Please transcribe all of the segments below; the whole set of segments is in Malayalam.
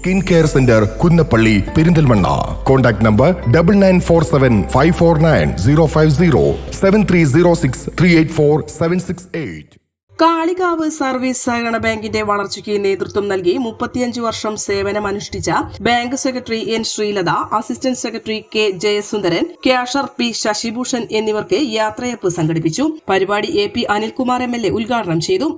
Skin care centre Kunnappally Perinthalmanna. Contact number double nine four seven five four nine zero five zero seven three zero six three eight four seven six eight Kalikavu service സഹകരണ ബാങ്കിന്റെ വളർച്ചയ്ക്ക് നേതൃത്വം നൽകി മുപ്പത്തിയഞ്ച് വർഷം സേവനം അനുഷ്ഠിച്ച bank secretary N Sreelatha assistant secretary K Jayasundaran cashier P Sasibhushan എന്നിവർക്ക് യാത്രയപ്പ് സംഘടിപ്പിച്ചു. പരിപാടി A P Anilkumar M L A ഉദ്ഘാടനം ചെയ്തു.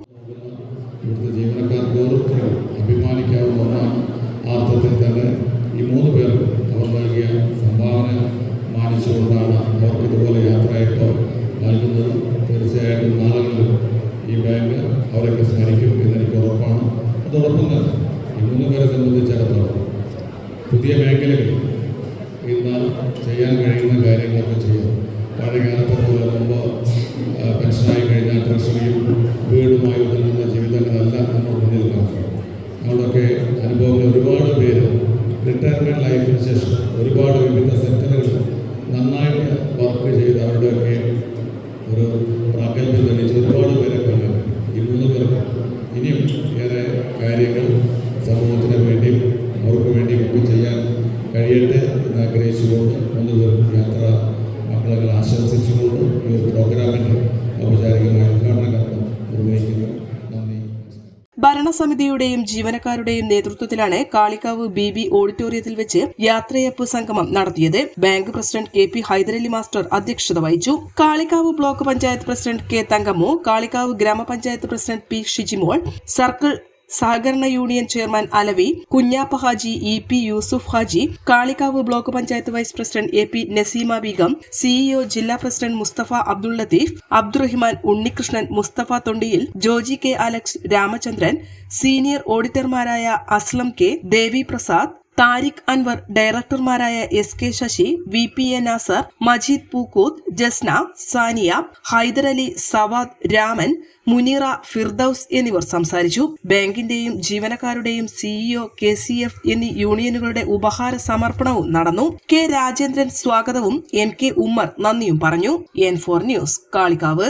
ഈ മൂന്ന് സംബന്ധിച്ചിടത്തോളം. പുതിയ മേഖലകൾ ഇന്ന് ചെയ്യാൻ കഴിയുന്ന കാര്യങ്ങളൊക്കെ ചെയ്യും. പഴയകാലത്തെ പോലെ മുമ്പ് പെൻഷനായി കഴിഞ്ഞാൽ ട്രഷറിയും വീടുമായി ഒതുങ്ങുന്ന ജീവിതങ്ങളല്ല നമ്മൾ മുന്നിൽ കാണുന്നത്. നമ്മളൊക്കെ അനുഭവങ്ങൾ ഒരുപാട് പേര് കഴിയട്ടെ എന്ന് ആഗ്രഹിച്ചുകൊണ്ട് മൂന്ന് പേർക്കും യാത്ര മക്കളെ ആശംസിച്ചുകൊണ്ട് ഈ പ്രോഗ്രാമിന്റെ ഔപചാരികമായ ഉദ്ഘാടന കർമ്മം നിർവഹിക്കുന്നു. ഭരണസമിതിയുടെയും ജീവനക്കാരുടെയും നേതൃത്വത്തിലാണ് കാളിക്കാവ് ബി ബി ഓഡിറ്റോറിയത്തിൽ വെച്ച് യാത്രയപ്പ് സംഗമം നടത്തിയത്. Bank president K P Haidarali master അധ്യക്ഷത വഹിച്ചു. Kalikavu block panchayat president K Thankammu Kalikavu ഗ്രാമപഞ്ചായത്ത് പ്രസിഡന്റ് പി ഷിജിമോൾ സർക്കിൾ സഹകരണ union chairman Alavi Kunjappa Haji E P Yusuf Haji Kalikavu block panchayat vice president A P Naseema Begum CEO ജില്ലാ president Musthafa Abdul Latheef Abdurahiman Unnikrishnan Musthafa Thondiyil Joji K Alex Ramachandran senior ഓഡിറ്റർമാരായ Aslam K Devi Prasad Tariq Anwar ഡയറക്ടർമാരായ S K Sasi V P A Nasar Majeed Pookkooth Jasna Saniya Haidarali Savad Raman Muneera Firdous എന്നിവർ സംസാരിച്ചു. ബാങ്കിന്റെയും ജീവനക്കാരുടെയും സിഇഒ കെ സി എഫ് എന്നീ യൂണിയനുകളുടെ ഉപഹാര സമർപ്പണവും നടന്നു. കെ രാജേന്ദ്രൻ സ്വാഗതവും എം കെ ഉമ്മർ നന്ദിയും പറഞ്ഞു. N four news Kalikavu.